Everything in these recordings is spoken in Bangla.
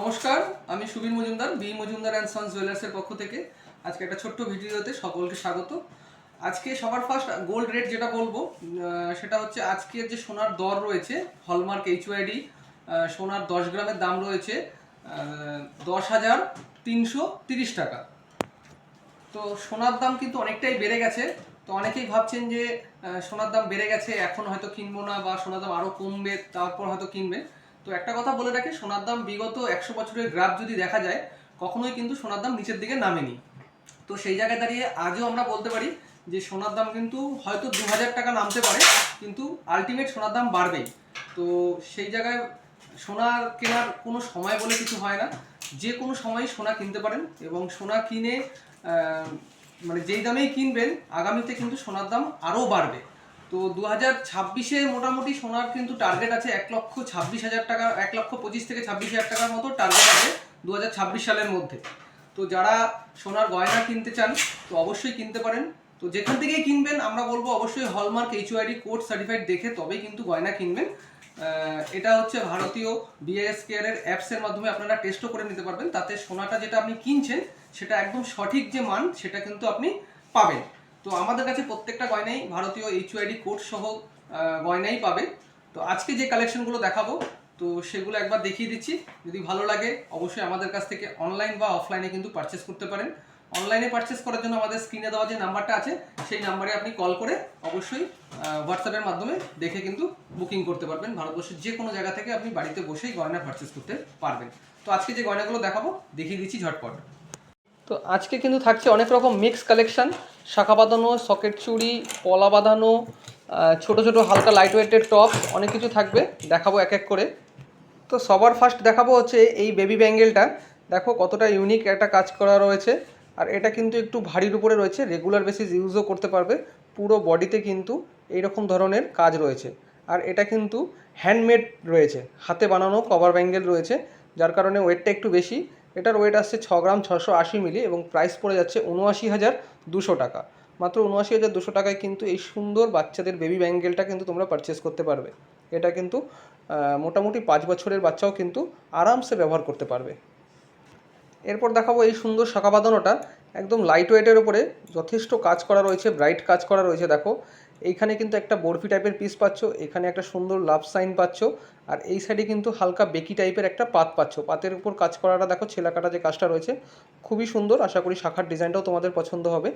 নমস্কার, আমি Subir Majumdar, B Majumdar and sons জুয়েলার্সের পক্ষ থেকে আজকে একটা ছোট্ট ভিডিওতে সকলকে স্বাগত। আজকে সবার ফার্স্ট গোল্ড রেট যেটা বলব সেটা হচ্ছে আজকের যে সোনার দর রয়েছে হলমার্ক এইচওয়াইডি সোনার দশ গ্রামের দাম রয়েছে দশ হাজার তিনশো তিরিশ টাকা। তো সোনার দাম কিন্তু অনেকটাই বেড়ে গেছে, তো অনেকেই ভাবছেন যে সোনার দাম বেড়ে গেছে, এখন হয়তো কিনবো না বা সোনার দাম আরও কমবে, তারপর হয়তো কিনবেন তো একটা কথা বলে রাখি, সোনার দাম বিগত একশো বছরের গ্রাফ যদি দেখা যায়, কখনোই কিন্তু সোনার দাম নিচের দিকে নামেনি। তো সেই জায়গায় দাঁড়িয়ে আজও আমরা বলতে পারি যে সোনার দাম কিন্তু হয়তো দু হাজার টাকা নামতে পারে, কিন্তু আলটিমেট সোনার দাম বাড়বেই। তো সেই জায়গায় সোনা কেনার কোনো সময় বলে কিছু হয় না। যে কোনো সময় সোনা কিনতে পারেন এবং সোনা কিনে মানে যেই দামেই কিনবেন, আগামীতে কিন্তু সোনার দাম আরও বাড়বে। তো দু হাজার ছাব্বিশে মোটামুটি সোনার কিন্তু টার্গেট আছে এক লক্ষ ছাব্বিশ হাজার টাকা, এক লক্ষ পঁচিশ থেকে ছাব্বিশ হাজার টাকার মতো টার্গেট আছে দু হাজার ছাব্বিশ সালের মধ্যে। তো যারা সোনার গয়না কিনতে চান, তো অবশ্যই কিনতে পারেন। তো যেখান থেকেই কিনবেন, আমরা বলব অবশ্যই হলমার্ক এইচওআইডি কোড সার্টিফাইড দেখে তবেই কিন্তু গয়না কিনবেন। এটা হচ্ছে ভারতীয় বিআইএস কেয়ারের অ্যাপসের মাধ্যমে আপনারা টেস্টও করে নিতে পারবেন। তাতে সোনাটা যেটা আপনি কিনছেন, সেটা একদম সঠিক যে মান, সেটা কিন্তু আপনি পাবেন। তো আমাদের কাছে প্রত্যেকটা গয়নাই ভারতীয় এইচওআইডি কোড সহ গয়নাই পাবে। তো আজকে যে কালেকশনগুলো দেখাবো, তো সেগুলো একবার দেখিয়ে দিচ্ছি। যদি ভালো লাগে, অবশ্যই আমাদের কাছ থেকে অনলাইন বা অফলাইনে কিন্তু পারচেস করতে পারেন। অনলাইনে পারচেস করার জন্য আমাদের স্ক্রিনে দেওয়া যে নাম্বারটা আছে, সেই নাম্বারে আপনি কল করে অবশ্যই হোয়াটসঅ্যাপের মাধ্যমে দেখে কিন্তু বুকিং করতে পারবেন। ভারতবর্ষের যে কোনো জায়গা থেকে আপনি বাড়িতে বসেই গয়না পারচেস করতে পারবেন। তো আজকে যে গয়নাগুলো দেখাবো, দেখিয়ে দিচ্ছি ঝটপট। তো আজকে কিন্তু থাকছে অনেক রকম মিক্স কালেকশন শাখা বাঁধানো, সকেট চুড়ি, পলা বাঁধানো ছোটো ছোট হালকা লাইট ওয়েটের টপ অনেক কিছু থাকবে। দেখাবো এক এক করে। তো সবার ফার্স্ট দেখাবো হচ্ছে এই বেবি ব্যাঙ্গেলটা দেখো কতটা ইউনিক একটা কাজ করা রয়েছে। আর এটা কিন্তু একটু ভারীর উপরে রয়েছে রেগুলার বেসিস ইউজও করতে পারবে। পুরো বডিতে কিন্তু এইরকম ধরনের কাজ রয়েছে। আর এটা কিন্তু হ্যান্ডমেড রয়েছে। হাতে বানানো কভার ব্যাঙ্গেল রয়েছে, যার কারণে ওয়েটটা একটু বেশি। এটার ওয়েট আসছে ছ গ্রাম ছশো আশি মিলি এবং প্রাইস পড়ে যাচ্ছে উনআশি হাজার দুশো টাকা। মাত্র উনআশি হাজার দুশো টাকায় কিন্তু এই সুন্দর বাচ্চাদের বেবি ব্যাঙ্গেলটা কিন্তু তোমরা পারচেস করতে পারবে। এটা কিন্তু মোটামুটি পাঁচ বছরের বাচ্চাও কিন্তু আরামসে ব্যবহার করতে পারবে। এরপর দেখাবো এই সুন্দর শাখা বাঁধানোটা একদম লাইট ওয়েটের ওপরে যথেষ্ট কাজ করা রয়েছে ব্রাইট কাজ করা রয়েছে, দেখো। এইখানে কিন্তু একটা বরফি টাইপের পিস পাচ্ছ, এখানে একটা সুন্দর লাভ সাইন পাচ্ছ, আর এই সাইডে কিন্তু হালকা বেকি টাইপের একটা পাত পাচ্ছ। পাতের উপর কাজ করাটা দেখো, ছেলাকাটা যে কাজটা রয়েছে, খুবই সুন্দর। আশা করি শাখার ডিজাইনটাও তোমাদের পছন্দ হবে।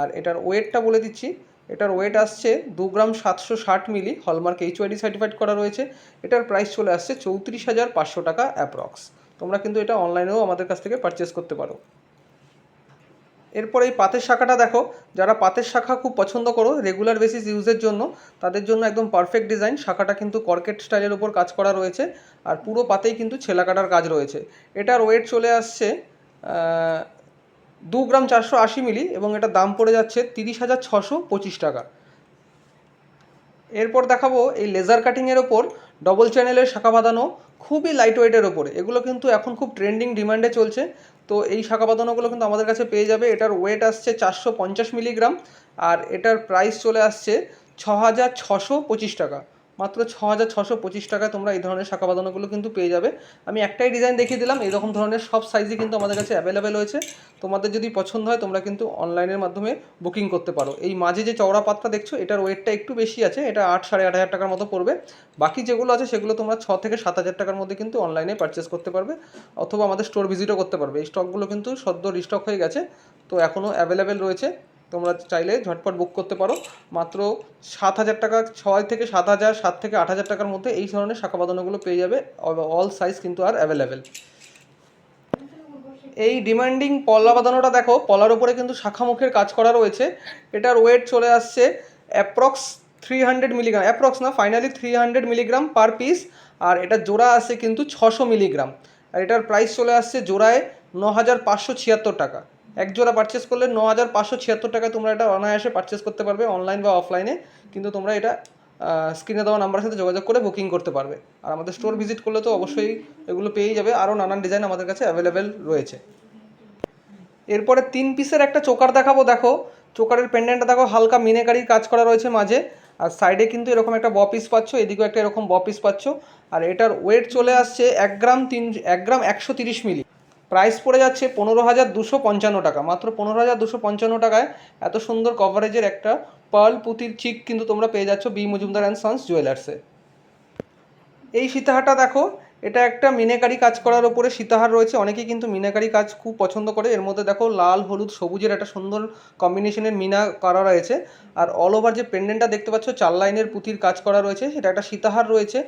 আর এটার ওয়েটটা বলে দিচ্ছি, এটার ওয়েট আসছে দু গ্রাম সাতশো ষাট মিলি হলমার্ক এইচওয়াইডি সার্টিফাইড করা রয়েছে। এটার প্রাইস চলে আসছে চৌত্রিশ হাজার পাঁচশো টাকা অ্যাপ্রক্স তোমরা কিন্তু এটা অনলাইনেও আমাদের কাছ থেকে পারচেস করতে পারো। এরপর এই পাতের শাখাটা দেখো, যারা পাতের শাখা খুব পছন্দ করো রেগুলার বেসিস ইউজের জন্য, তাদের জন্য একদম পারফেক্ট ডিজাইন শাখাটা কিন্তু কর্কেট স্টাইলের উপর কাজ করা রয়েছে, আর পুরো পাতেই কিন্তু ছেলা কাটার কাজ রয়েছে। এটার ওয়েট চলে আসছে দু গ্রাম চারশো আশি মিলি, এবং এটার দাম পড়ে যাচ্ছে তিরিশ হাজার ছশো পঁচিশ টাকা। এরপর দেখাবো এই লেজার কাটিংয়ের ওপর ডবল চ্যানেলের শাখা বাঁধানো, খুবই লাইট ওয়েটের ওপরে এগুলো কিন্তু এখন খুব ট্রেন্ডিং ডিমান্ডে চলছে। তো এই শাখা কিন্তু আমাদের কাছে পেয়ে যাবে। এটার ওয়েট আসছে চারশো পঞ্চাশ মিলিগ্রাম আর এটার প্রাইস চলে আসছে ছ হাজার ছশো পঁচিশ টাকা। মাত্র ছ হাজার ছশো পঁচিশ টাকায় তোমরা এই ধরনের শাখা বাঁধানোগুলো কিন্তু পেয়ে যাবে। আমি একটাই ডিজাইন দেখিয়ে দিলাম, এরকম ধরনের সব সাইজই কিন্তু আমাদের কাছে অ্যাভেলেবেল হয়েছে তোমাদের যদি পছন্দ হয়, তোমরা কিন্তু অনলাইনের মাধ্যমে বুকিং করতে পারো। এই মাঝে যে চওড়া পাতটা দেখছ, এটার ওয়েটটা একটু বেশি আছে, এটা আট সাড়ে আট হাজার টাকার মতো পড়বে। বাকি যেগুলো আছে, সেগুলো তোমরা ছ থেকে সাত হাজার টাকার মধ্যে কিন্তু অনলাইনে পারচেস করতে পারবে, অথবা আমাদের স্টোর ভিজিটও করতে পারবে। এই স্টকগুলো কিন্তু সদ্য রিস্টক হয়ে গেছে, তো এখনও অ্যাভেলেবেল রয়েছে। তোমরা চাইলে ঝটপট বুক করতে পারো। মাত্র সাত হাজার টাকা, ছয় থেকে সাত হাজার, সাত থেকে আট হাজার টাকার মধ্যে এই ধরনের শাখা বাঁধানোগুলো পেয়ে যাবে। অল সাইজ কিন্তু আর অ্যাভেলেবেল এই ডিমান্ডিং পলা বাঁধানোটা দেখো, পলার উপরে কিন্তু শাখামুখের কাজ করা রয়েছে। এটার ওয়েট চলে আসছে approx three hundred milligram approx না finally three hundred milligram per piece আর এটা জোড়া আছে কিন্তু ছশো মিলিগ্রাম আর এটার প্রাইস চলে আসছে জোড়ায় ন হাজার পাঁচশো ছিয়াত্তর টাকা। এক জোড়া পারচেস করলে ন হাজার পাঁচশো ছিয়াত্তর টাকায় তোমরা এটা অনায়াসে পারচেস করতে পারবে অনলাইন বা অফলাইনে কিন্তু তোমরা এটা স্ক্রিনে দেওয়া নাম্বারের সাথে যোগাযোগ করে বুকিং করতে পারবে। আর আমাদের স্টোর ভিজিট করলে তো অবশ্যই এগুলো পেয়েই যাবে। আরও নানান ডিজাইন আমাদের কাছে অ্যাভেলেবেল রয়েছে। এরপরে তিন পিসের একটা চোকার দেখাবো, দেখো। চোকারের পেন্ডেন্টটা দেখো, হালকা মিনেকারির কাজ করা রয়েছে মাঝে। আর সাইডে কিন্তু এরকম একটা ব পিস পাচ্ছ, এদিকেও একটা এরকম ব পিস পাচ্ছ। আর এটার ওয়েট চলে আসছে এক গ্রাম তিন, এক গ্রাম একশো তিরিশ মিলি প্রাইস পড়ে যাচ্ছে পনেরো হাজার দুশো পঞ্চান্ন টাকা। মাত্র পনেরো হাজার দুশো পঞ্চান্ন টাকায় এত সুন্দর কভারেজের একটা পার্ল পুঁতির চিক কিন্তু তোমরা পেয়ে যাচ্ছ বি মজুমদার অ্যান্ড সন্স জুয়েলার্সে এই সীতাহারটা দেখো, এটা একটা মিনেকারি কাজ করার ওপরে সীতাহার রয়েছে। অনেকেই কিন্তু মিনাকারি কাজ খুব পছন্দ করে। এর মধ্যে দেখো লাল, হলুদ, সবুজের একটা সুন্দর কম্বিনেশনের মিনা করা রয়েছে। আর অল ওভার যে পেন্ডেন্টটা দেখতে পাচ্ছ, চার লাইনের পুঁতির কাজ করা রয়েছে। সেটা একটা সীতাহার রয়েছে।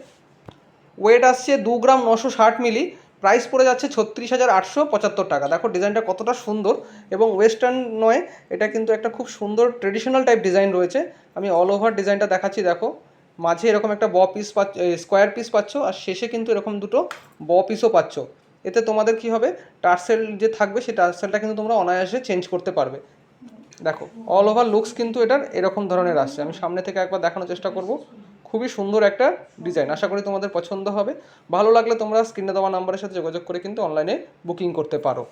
ওয়েট আসছে দু গ্রাম নশো ষাট মিলি প্রাইস পড়ে যাচ্ছে ছত্রিশ হাজার আটশো পঁচাত্তর টাকা। দেখো ডিজাইনটা কতটা সুন্দর এবং ওয়েস্টার্ন নয়, এটা কিন্তু একটা খুব সুন্দর ট্রেডিশনাল টাইপ ডিজাইন রয়েছে। আমি অল ওভার ডিজাইনটা দেখাচ্ছি, দেখো। মাঝে এরকম একটা ব পিস পাচ্ছ স্কোয়ার পিস পাচ্ছ, আর শেষে কিন্তু এরকম দুটো ব পিসও পাচ্ছ। এতে তোমাদের কি হবে, টার্সেল যে থাকবে, সেই টার্সেলটা কিন্তু তোমরা অনায়াসে চেঞ্জ করতে পারবে। দেখো অল ওভার লুকস কিন্তু এটার এরকম ধরনের আসছে। আমি সামনে থেকে একবার দেখানোর চেষ্টা করব। খুবই সুন্দর একটা ডিজাইন আশা করি তোমাদের পছন্দ হবে। ভালো লাগলে তোমরা স্ক্রিনে দেওয়া নাম্বারের সাথে যোগাযোগ করে কিন্তু অনলাইনে বুকিং করতে পারো।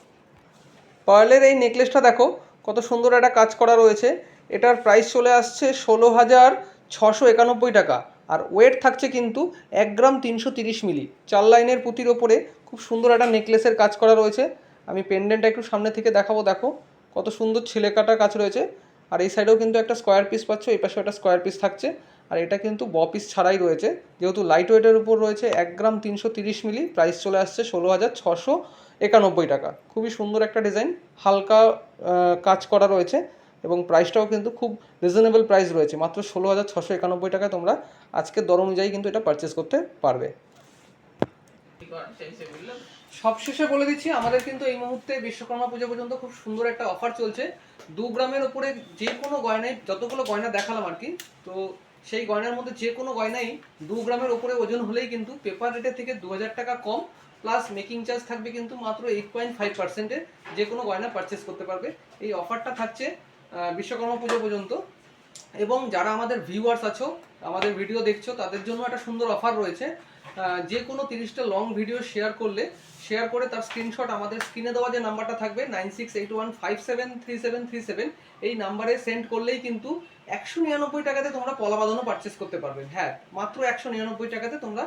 পার্লের এই নেকলেসটা দেখো, কত সুন্দর একটা কাজ করা রয়েছে। এটার প্রাইস চলে আসছে ষোলো হাজার ছশো একানব্বই টাকা। আর ওয়েট থাকছে কিন্তু এক গ্রাম তিনশো তিরিশ মিলি। চার লাইনের পুঁতির ওপরে খুব সুন্দর একটা নেকলেসের কাজ করা রয়েছে। আমি পেন্ডেন্টটা একটু সামনে থেকে দেখাবো, দেখো। কত সুন্দর ছেলে কাটা কাজ রয়েছে। আর এই সাইডেও কিন্তু একটা স্কোয়ার পিস পাচ্ছ, এই পাশেও একটা স্কোয়ার পিস থাকছে। আর এটা কিন্তু বপিস ছাড়াই রয়েছে। যেহেতু লাইট ওয়েটের উপর রয়েছে এক গ্রাম তিনশো তিরিশ মিলি প্রাইস চলে আসছে ষোলো হাজার ছশো একানব্বই টাকা। খুবই সুন্দর একটা ডিজাইন হালকা কাজ করা রয়েছে এবং প্রাইসটাও কিন্তু খুব রিজনেবল প্রাইস রয়েছে। মাত্র ষোলো হাজার ছশো একানব্বই টাকায় তোমরা আজকের দর অনুযায়ী কিন্তু এটা পারচেস করতে পারবে। সবশেষে বলে দিচ্ছি, আমাদের কিন্তু এই মুহূর্তে বিশ্বকর্মা পুজো পর্যন্ত খুব সুন্দর একটা অফার চলছে। দু গ্রামের ওপরে যে কোনো গয়নায়, যতগুলো গয়না দেখালাম আর কি, তো সেই গয়নার মধ্যে যে কোনো গয়নাই দু গ্রামের ওপরে ওজন হলেই কিন্তু পেপার রেটের থেকে দু হাজার টাকা কম প্লাস মেকিং চার্জ থাকবে কিন্তু মাত্র এইট পয়েন্ট ফাইভ পার্সেন্টে যে কোনো গয়না পারচেস করতে পারবে। এই অফারটা থাকছে বিশ্বকর্মা পুজো পর্যন্ত। এবং যারা আমাদের ভিউয়ার্স আছো, আমাদের ভিডিও দেখছ, তাদের জন্য একটা সুন্দর অফার রয়েছে। যে কোনো তিরিশটা লং ভিডিও শেয়ার করলে শেয়ার করে তার স্ক্রিনশট আমাদের স্ক্রিনে দেওয়া যে নাম্বারটা থাকবে nine six eight one five seven three seven three seven এই নাম্বারে সেন্ড করলেই কিন্তু একশো নিরানব্বই টাকাতে তোমরা পলা বাঁধানো পারচেস করতে পারবে। হ্যাঁ মাত্র একশো নিরানব্বই টাকাতে তোমরা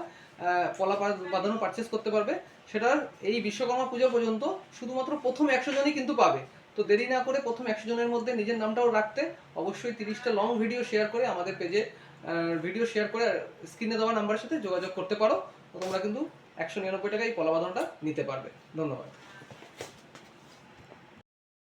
পলা বাঁধানো পারচেস করতে পারবে। সেটা এই বিশ্বকর্মা পুজো পর্যন্ত শুধুমাত্র প্রথম একশো জনই কিন্তু পাবে। তো দেরি না করে প্রথম একশো জনের মধ্যে নিজের নামটাও রাখতে অবশ্যই তিরিশটা লং ভিডিও শেয়ার করে আমাদের পেজে ভিডিও শেয়ার করে স্ক্রিনে দেওয়া নাম্বারের সাথে যোগাযোগ করতে পারো। তোমরা কিন্তু একশো নিরানব্বই টাকায় কলা নিতে পারবে। ধন্যবাদ।